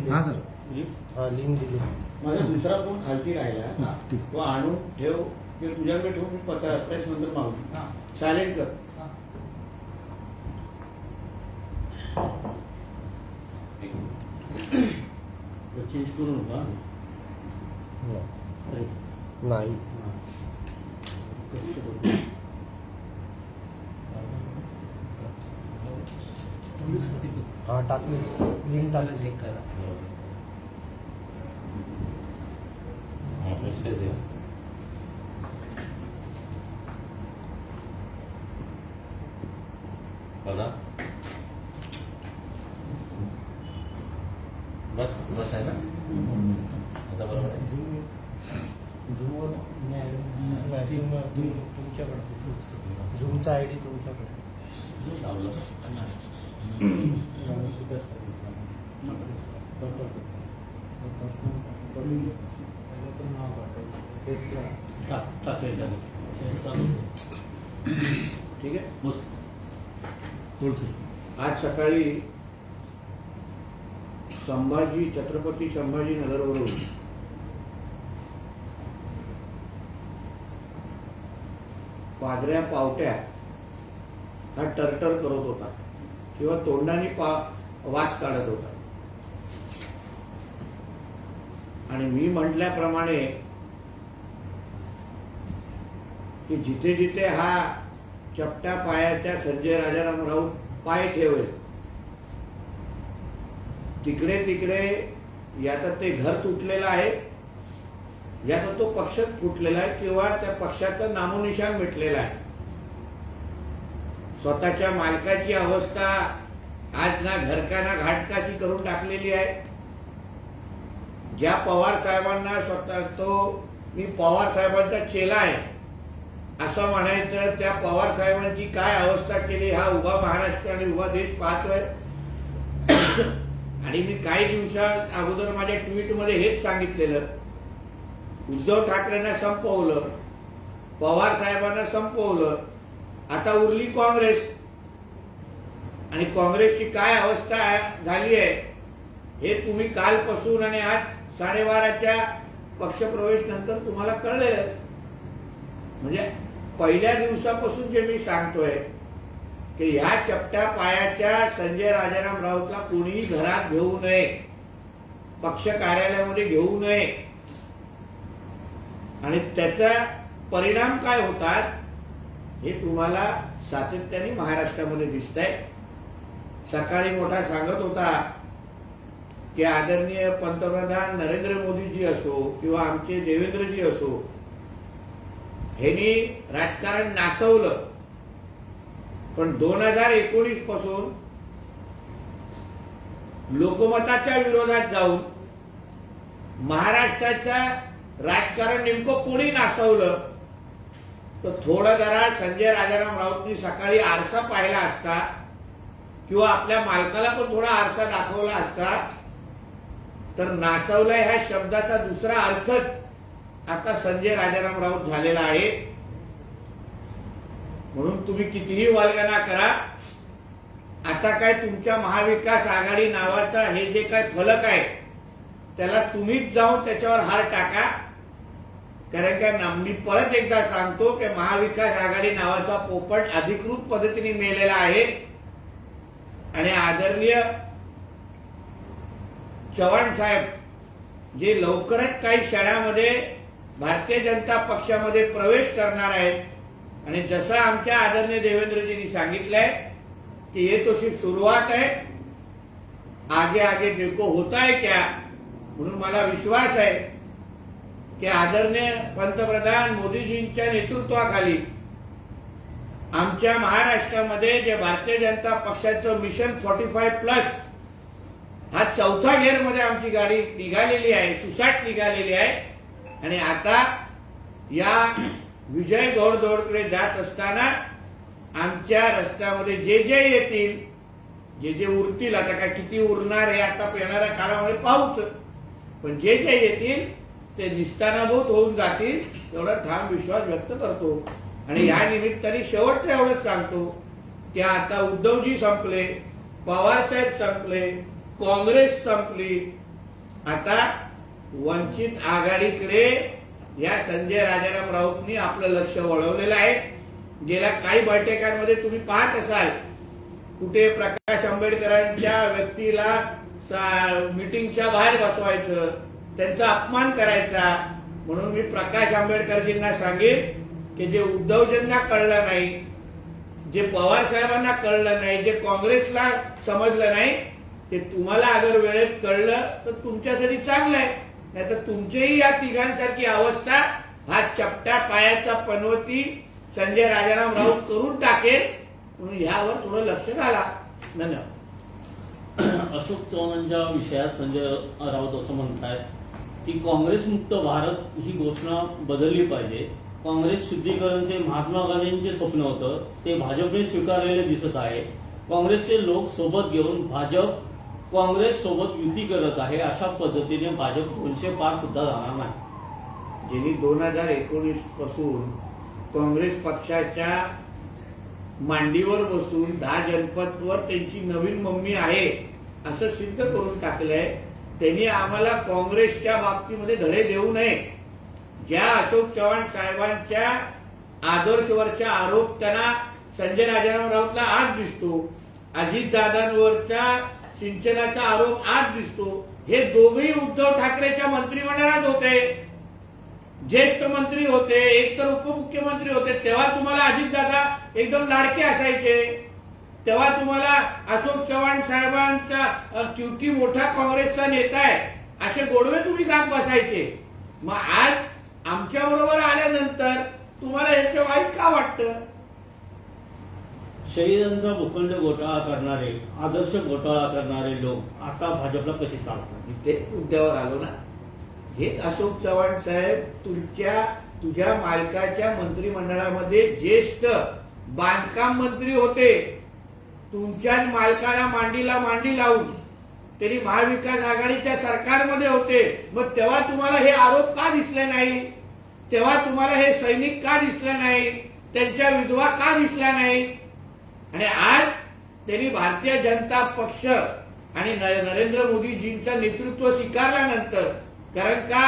दिली. हा सर. हा लिंक दिली. माझा दुसरा फ़ोन खालती राहिला. ठीक. तो आणून ठेव. किंवा तुझ्याकडे ठेवून मी पत्र प्रेस नंतर मागू सायलेंट कर चेंज करू नका नाही. हा. टाकली लिंक टाकली चेक करा। बघा बस बस आहे ना? आता बरोबर आहे तुमच्याकडे झूमचा आय डी तुमच्याकडे ठीक आहे आज सकाळी संभाजी छत्रपती संभाजी नगरवरून पादऱ्या पावट्या हा टरटर करत होता. किंवा तोंडाने पा वास काढत होता. आणि मी म्हटल्याप्रमाणे की जिथे जिथे हा चपट्या पायाच्या संजय राजाराम राऊत पाय ठेवेल तिकडे तिकडे यात ते घर तुटलेलं आहे यात तो पक्ष फुटलेला आहे किंवा त्या पक्षाचं नामोनिशान मिटलेला आहे. स्वतःच्या मालकाची अवस्था आज ना घरकाना घाटकाची करून टाकलेली आहे. ज्या पवार साहेबांना स्वतः तो मी पवार साहेबांचा चेला आहे. असं म्हणायचं त्या पवार साहेबांची काय अवस्था केली हा उभा महाराष्ट्र आणि उभा देश पाहतोय. आणि मी काही दिवसा अगोदर माझ्या ट्विटमध्ये हेच सांगितलेलं. उद्धव ठाकरेंना संपवलं पवार साहेबांना संपवलं. आता उरली काँग्रेस. आणि काँग्रेसची काय अवस्था झाली आहे हे तुम्ही कालपासून आणि आज साडेबाराच्या पक्षप्रवेश नंतर तुम्हाला कळलेलं म्हणजे पहिल्या दिवसापासून जे मी सांगतोय की ह्या चपट्या पायाच्या संजय राजाराम राऊतला कोणीही घरात घेऊ नये पक्ष कार्यालयामध्ये घेऊ नये. आणि त्याचा परिणाम काय होतात हे तुम्हाला सातत्याने महाराष्ट्रामध्ये दिसत आहे सकाळी मोठा सांगत होता की आदरणीय पंतप्रधान नरेंद्र मोदीजी असो किंवा आमचे देवेंद्रजी असो ह्यांनी राजकारण नासवलं. पण दोन हजार एकोणीसपासून लोकमताच्या विरोधात जाऊन महाराष्ट्राच्या राजकारण नेमकं कोणी नासवलं? तर थोडं जरा संजय राजाराम राऊतनी सकाळी आरसा पाहिला असता किंवा आपल्या मालकाला पण थोडा आरसा दाखवला असता तर नाचवलाय ह्या शब्दाचा दुसरा अर्थच आता संजय राजाराम राऊत झालेला आहे. म्हणून तुम्ही कितीही वालगना करा. आता काय तुमच्या महाविकास आघाडी नावाचा हे जे काय फलक आहे त्याला तुम्हीच जाऊन त्याच्यावर हार टाका. कारण का मी परत एकदा सांगतो की महाविकास आघाडी नावाचा पोपट अधिकृत पद्धतीने मेलेला आहे. आणि आदरणीय चव्हाण साहेब जे लवकरच काही क्षणामध्ये भारतीय जनता पक्षामध्ये प्रवेश करणार आहेत. आणि जसं आमच्या आदरणीय देवेंद्रजींनी सांगितलंय की हे तशी सुरुवात आहे. आगे आगे देखो होता है क्या? म्हणून मला विश्वास आहे. की आदरणीय पंतप्रधान मोदीजींच्या नेतृत्वाखाली आमच्या महाराष्ट्रामध्ये जे भारतीय जनता पक्षाचं मिशन फोर्टी फाय प्लस हा चौथा मध्ये आमची गाडी निघालेली आहे सुसाट निघालेली आहे. आणि आता या विजय गौडदौडकडे जात असताना आमच्या रस्त्यामध्ये जे जे येतील जे जे उरतील आता काय किती उरणार हे आता येणाऱ्या काळामध्ये पाहूच. पण जे जे येतील ते निष्ठानाभूत होऊन जातील एवढा ठाम विश्वास व्यक्त करतो. आणि या निमित्ताने शेवटचं एवढंच सांगतो की आता उद्धवजी संपले पवार साहेब संपले काँग्रेस संपली. आता वंचित आघाडीकडे या संजय राजाराम राऊतनी आपलं लक्ष वळवलेलं आहे. गेल्या काही बैठकांमध्ये तुम्ही पाहत असाल कुठे प्रकाश आंबेडकरांच्या व्यक्तीला मिटिंगच्या बाहेर बसवायचं त्यांचा अपमान करायचा. म्हणून मी प्रकाश आंबेडकरजींना सांगेन की जे उद्धवजींना कळलं नाही जे पवार साहेबांना कळलं नाही जे काँग्रेसला समजलं नाही ते तुम्हाला अगर वेळेत कळलं तर तुमच्यासाठी चांगलं आहे. नाही तर तुमचीही या तिघांसारखी अवस्था हा चपट्या पायाचा पनवती संजय राजाराम राऊत करून टाकेल. म्हणून ह्यावर थोडं लक्ष घाला. धन्यवाद. अशोक चव्हाणांच्या विषयात संजय राऊत असं म्हणतायत. की काँग्रेसमुक्त भारत ही घोषणा बदलली पाहिजे. काँग्रेस शुद्धीकरणचे महात्मा गांधींचे स्वप्न होतं ते भाजपने स्वीकारलेले दिसत आहे. काँग्रेसचे लोक सोबत घेऊन भाजप काँग्रेस सोबत युती करत आहे अशा पद्धतीने भाजप दोनशे पार सुद्धा जाणार नाही. ज्यांनी दोन हजार एकोणीसपासून काँग्रेस पक्षाच्या मांडीवर बसून दहा जनपदवर त्यांची नवीन मम्मी आहे असं सिद्ध करून टाकलंय. त्यांनी आम्हाला काँग्रेसच्या बाबतीमध्ये धडे देऊ नये. ज्या अशोक चव्हाण साहेबांच्या आदर्शवरचा आरोप त्यांना संजय राजाराम राऊतला आज दिसतो अजितदादांवरचा सिंचनाचा आरोप आज दिसतो हे दोघेही उद्धव ठाकरेच्या मंत्रिमंडळात होते. ज्येष्ठ मंत्री होते एक तर उपमुख्यमंत्री होते तेव्हा तुम्हाला अजितदादा एकदम लाडके असायचे. तेव्हा तुम्हाला अशोक चव्हाण साहेबांचा क्युटी मोठा काँग्रेसचा नेता आहे असे गोडवे तुम्ही गात बसायचे. मग आज आमच्या बरोबर आल्यानंतर तुम्हाला याचं वाईट का वाटतं? शहीदांचा भूखंड घोटाळा करणारे आदर्श घोटाळा करणारे लोक आता भाजपला कसे चालतात? मी तेच मुद्द्यावर आलो ना. हेच अशोक चव्हाण साहेब तुमच्या तुझ्या मालकाच्या मंत्रिमंडळामध्ये ज्येष्ठ बांधकाम मंत्री होते. तुमच्याच मालकाला मांडीला मांडी लावून त्यांनी महाविकास आघाडीच्या सरकारमध्ये होते. मग तेव्हा तुम्हाला हे आरोप का दिसले नाही? तेव्हा तुम्हाला हे सैनिक का दिसले नाही? त्यांच्या विधवा का दिसल्या नाही? आणि आज त्यांनी भारतीय जनता पक्ष आणि नरेंद्र मोदीजींचं नेतृत्व स्वीकारल्यानंतर कारण का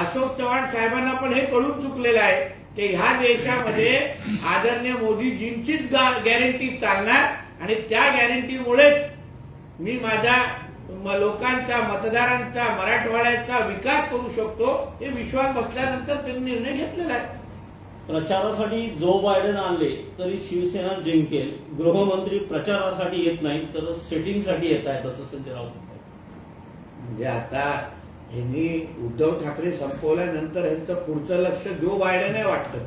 अशोक चव्हाण साहेबांना पण हे कळून चुकलेलं आहे की ह्या देशामध्ये आदरणीय मोदीजींचीच गॅरंटी चालणार आणि त्या गॅरंटीमुळेच मी माझ्या लोकांचा मतदारांचा मराठवाड्याचा विकास करू शकतो हे विश्वास बसल्यानंतर त्यांनी निर्णय घेतलेला आहे. प्रचारासाठी जो बायडन आणले तरी शिवसेना जिंकेल. गृहमंत्री प्रचारासाठी येत नाही तर सेटिंगसाठी येत आहेत असं संजय राऊत. म्हणजे आता ह्यांनी उद्धव ठाकरे संपवल्यानंतर ह्यांचं पुढचं लक्ष जो बायडन आहे वाटतं.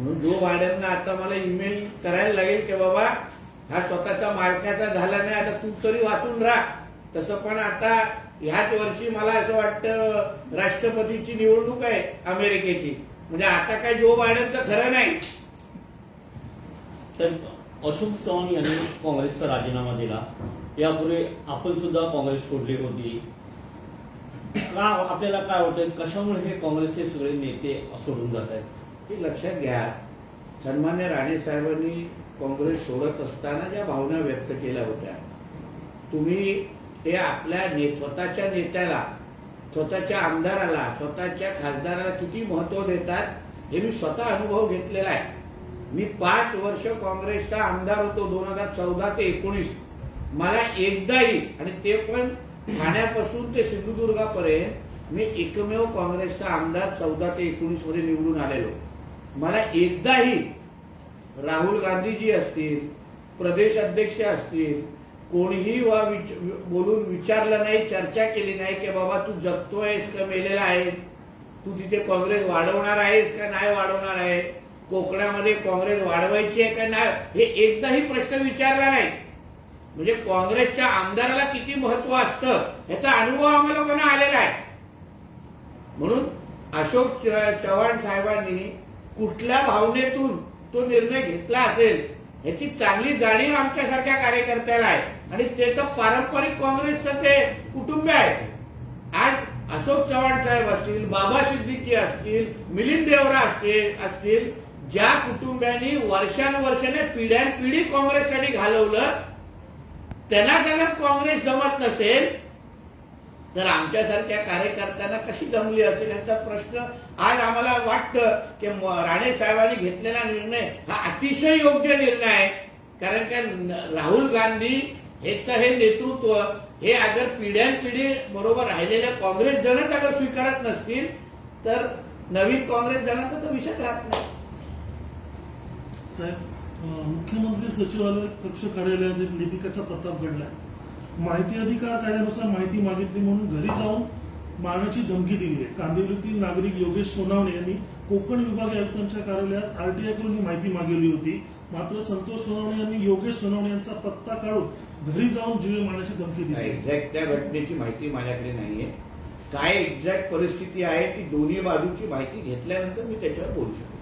म्हणून जो बायडनना आता मला ईमेल करायला लागेल की बाबा हा स्वतःचा मालकाचा झाला नाही आता तू तरी वाचून राहा. तसं पण आता ह्याच वर्षी मला असं वाटतं राष्ट्रपतीची निवडणूक आहे अमेरिकेची. म्हणजे आता काय जो बायडनचं खरं नाही. तर अशोक चव्हाण यांनी काँग्रेसचा राजीनामा दिला. यापूर्वी आपण सुद्धा काँग्रेस सोडली होती. का आपल्याला काय वाटतं कशामुळे हे काँग्रेसचे सगळे नेते सोडून जात आहेत? की लक्षात घ्या सन्मान्य राणे साहेबांनी काँग्रेस सोडत असताना ज्या भावना व्यक्त केल्या होत्या. तुम्ही ते आपल्या ने स्वतःच्या नेत्याला स्वतःच्या आमदाराला स्वतःच्या खासदाराला किती महत्त्व देतात हे मी स्वतः अनुभव घेतलेला आहे. मी पाच वर्ष काँग्रेसचा आमदार होतो दोन हजार चौदा ते एकोणीस. मला एकदाही आणि ते पण ठाण्यापासून ते सिंधुदुर्गापर्यंत मी एकमेव काँग्रेसचा आमदार चौदा ते एकोणीसमध्ये निवडून आलेलो. मला एकदाही राहुल गांधीजी असतील प्रदेश अध्यक्ष असतील कोणीही वा विच- बोलून विचारलं नाही चर्चा केली नाही की बाबा तू जगतोयस का मेलेला आहेस? तू तिथे काँग्रेस वाढवणार आहेस का नाही वाढवणार आहे? कोकणामध्ये काँग्रेस वाढवायची आहे का नाही? हे एकदाही प्रश्न विचारला नाही. म्हणजे काँग्रेसच्या आमदाराला किती महत्त्व असतं याचा अनुभव आम्हाला कोणा आलेला आहे? म्हणून अशोक चव्हाण साहेबांनी कुठल्या भावनेतून तो निर्णय घेतला असेल ह्याची चांगली जाणीव आमच्यासारख्या कार्यकर्त्याला आहे. आणि ते तर पारंपरिक काँग्रेसचं ते कुटुंब आहे आज अशोक चव्हाण साहेब असतील बाबा सिद्दीकी असतील मिलिंद देवरा असतील असतील ज्या कुटुंबियांनी वर्षानुवर्षाने पिढ्यानपिढी काँग्रेससाठी घालवलं त्यांना जर काँग्रेस जमत नसेल तर आमच्यासारख्या कार्यकर्त्यांना कशी जमली असेल याचा प्रश्न आज आम्हाला वाटतं की राणे साहेबांनी घेतलेला निर्णय हा अतिशय योग्य निर्णय आहे. कारण का राहुल गांधी ह्याचं हे नेतृत्व हे अगर पिढ्यानपिढी बरोबर राहिलेल्या काँग्रेस जनच अगर स्वीकारत नसतील तर नवीन काँग्रेस जणांचा तर विषय राहत नाही. साहेब मुख्यमंत्री सचिवालय कक्ष कार्यालयात लिपिकाचा प्रताप घडलाय. माहिती अधिकार कायद्यानुसार माहिती मागितली म्हणून घरी जाऊन मारण्याची धमकी दिली आहे कांदिवलीतील नागरिक योगेश सोनावणे यांनी कोकण विभाग आयुक्तांच्या कार्यालयात आरटीआयकडून ही माहिती मागवली होती. मात्र संतोष सोनावणे यांनी योगेश सोनावणे यांचा पत्ता काढून घरी जाऊन जीवे मारण्याची धमकी दिली. आहे. एक्झॅक्ट त्या घटनेची माहिती माझ्याकडे नाहीये. काय एक्झॅक्ट परिस्थिती आहे ती दोन्ही बाजूची माहिती घेतल्यानंतर मी त्याच्यावर बोलू शकतो.